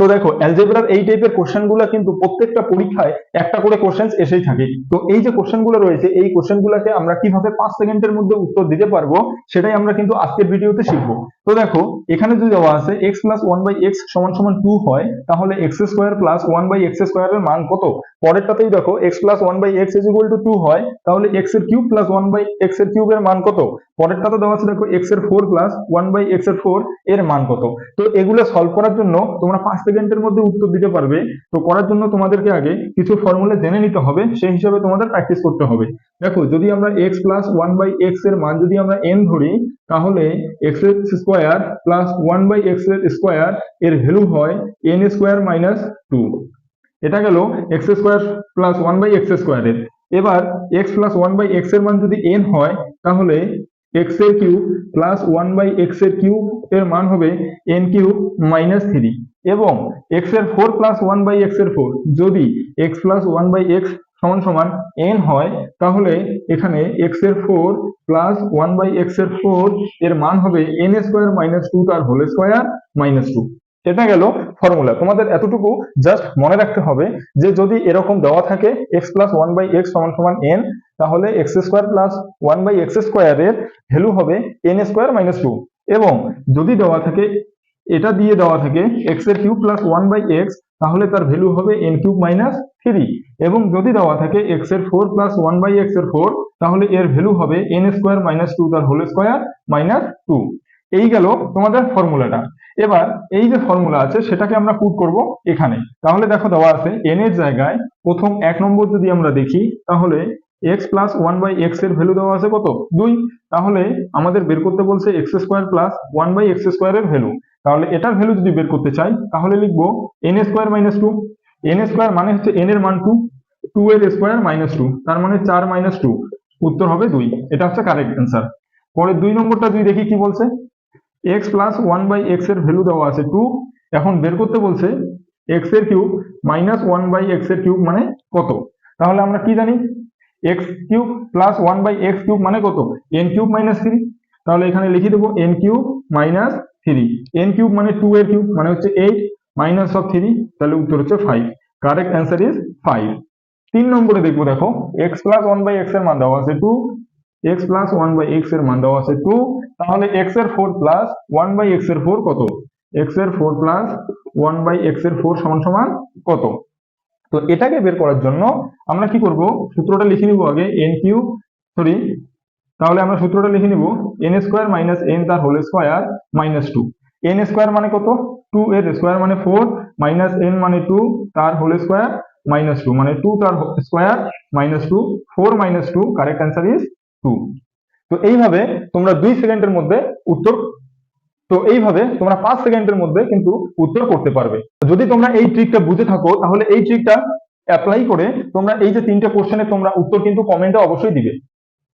তো দেখো অ্যালজেব্রার এই টাইপের কোশ্চেনগুলো কিন্তু প্রত্যেকটা পরীক্ষায় একটা করে কোশ্চেন এসেই থাকে। তো এই যে কোশ্চেনগুলো রয়েছে, এই কোশ্চেনগুলোকে আমরা কীভাবে পাঁচ সেকেন্ডের মধ্যে উত্তর দিতে পারব, সেটাই আমরা কিন্তু আজকের ভিডিওতে শিখব। তো দেখো, এখানে যদি দেওয়া আছে X plus one by X সমান সমান টু হয়, তাহলে X square plus one by X স্কোয়ারের মান কত? পরেরটাতেই দেখো X plus one by X is equal to two হয়, তাহলে এক্সের কিউব প্লাস ওয়ান বাই এক্সের কিউবের মান কত? পরেরটাতে দেওয়া আছে, দেখো এক্সের ফোর প্লাস ওয়ান বাই এক্সের ফোর এর মান কত? তো এগুলো সলভ করার জন্য তোমরা পাঁচ সেকেন্ডের মধ্যে উত্তর দিতে পারবে। তো করার জন্য তোমাদেরকে আগে কিছু ফর্মুলা জেনে নিতে হবে, সেই হিসাবে তোমাদের প্র্যাকটিস করতে হবে। দেখো, যদি আমরা এক্স প্লাস ওয়ান বাই এক্সের মান যদি আমরা এন ধরি, তাহলে এক্সের স্কোয়ার প্লাস ওয়ান বাই এক্সের স্কোয়ার এর ভ্যালু হয় এন স্কোয়ার মাইনাস টু এটা গেল X square plus one by X স্কোয়ারের এবার এক্স প্লাস ওয়ান বাই এক্সের মান যদি এন হয়, তাহলে এক্সের কিউব প্লাস ওয়ান বাই এক্সের কিউব এর মান হবে এন কিউব মাইনাস থ্রি এবং এক্সের ফোর প্লাস ওয়ান বাই এক্সের ফোর যদি X plus one by X সমান সমান এন হয়, তাহলে এখানে এক্সের ফোর প্লাস ওয়ান বাই এক্সের ফোর এর মান হবে এন স্কোয়ার মাইনাস টু তার হোল স্কোয়ার মাইনাস টু এটা গেল ফর্মুলা তোমাদের এতটুকু জাস্ট মনে রাখতে হবে যে যদি এরকম দেওয়া থাকে X plus one by X সমান সমান এন তাহলে X square plus one by X স্কোয়ারের ভ্যালু হবে এন স্কোয়ার মাইনাস টু এবং যদি দেওয়া থাকে, এটা দিয়ে দেওয়া থাকে এক্সের cube plus one by X তাহলে তার ভ্যালু হবে এন কিউব মাইনাস থ্রি এবং যদি দেওয়া থাকে এক্সের ফোর প্লাস ওয়ান বাই এক্সের ফোর তাহলে এর ভ্যালু হবে এন স্কোয়ার মাইনাস টু তার হোল স্কোয়ার মাইনাস টু এই গেল তোমাদের ফর্মুলাটা এবার এই যে ফর্মুলা আছে, সেটাকে আমরা পুট করব এখানে। তাহলে দেখো দেওয়া আছে এন এর জায়গায় প্রথম এক নম্বর যদি আমরা দেখি, তাহলে এক্স প্লাস ওয়ান বাই এক্সের ভ্যালু দেওয়া আছে কত? দুই। তাহলে আমাদের বের করতে বলছে X square plus one by X স্কোয়ারের ভ্যালু তাহলে এটার ভ্যালু যদি বের করতে চাই, তাহলে লিখব N square minus two N square মানে হচ্ছে এন এর মান টু টু এর স্কোয়ার মাইনাস টু তার মানে চার মাইনাস টু উত্তর হবে দুই। এটা হচ্ছে কারেক্ট অ্যান্সার পরে দুই নম্বরটা দুই দেখি কি বলছে? এক্স প্লাস ওয়ান বাই এক্সের ভ্যালু দেওয়া আছে টু এখন বের করতে বলছে এক্সের কিউব মাইনাস ওয়ান বাই এক্সের কিউব মানে কত? তাহলে আমরা কি জানি? X cube plus one by X cube মানে কত? এন কিউব মাইনাস থ্রি তাহলে এখানে লিখে দেবো N cube minus three N cube মানে টু এর কিউব মানে হচ্ছে এইট মাইনাস অফ থ্রি তাহলে উত্তর হচ্ছে five correct answer is five তিন নম্বরে দেখব, দেখো। এক্স প্লাস ওয়ান বাই এক্সের মান দেওয়া আছে two X plus one by এক্সের মান দেওয়া আছে টু তাহলে এক্সের ফোর প্লাস ওয়ান বাই এক্সের ফোর কত? এক্সের ফোর প্লাস ওয়ান বাই এক্সের ফোর সমান সমান কত? তো এটাকে বের করার জন্য আমরা কি করব? সূত্রটা লিখে নিব আগে এন কিউ সরি তাহলে আমরা সূত্রটা লিখে নিব এন স্কোয়ার মাইনাস এন তার whole square minus two N square মানে কত? টু এর স্কোয়ার মানে ফোর মাইনাস এন মানে টু তার হোল স্কোয়ার মাইনাস টু মানে টু তার square minus two four minus two correct answer is two তো এইভাবে তোমরা দুই সেকেন্ডের মধ্যে উত্তর, তো এইভাবে তোমরা পাঁচ সেকেন্ডের মধ্যে কিন্তু উত্তর করতে পারবে। যদি তোমরা এই ট্রিকটা বুঝে থাকো, তাহলে এই ট্রিকটা অ্যাপ্লাই করে তোমরা এই যে তিনটে কোশ্চেনের তোমরা উত্তর কিন্তু কমেন্টে অবশ্যই দিবে।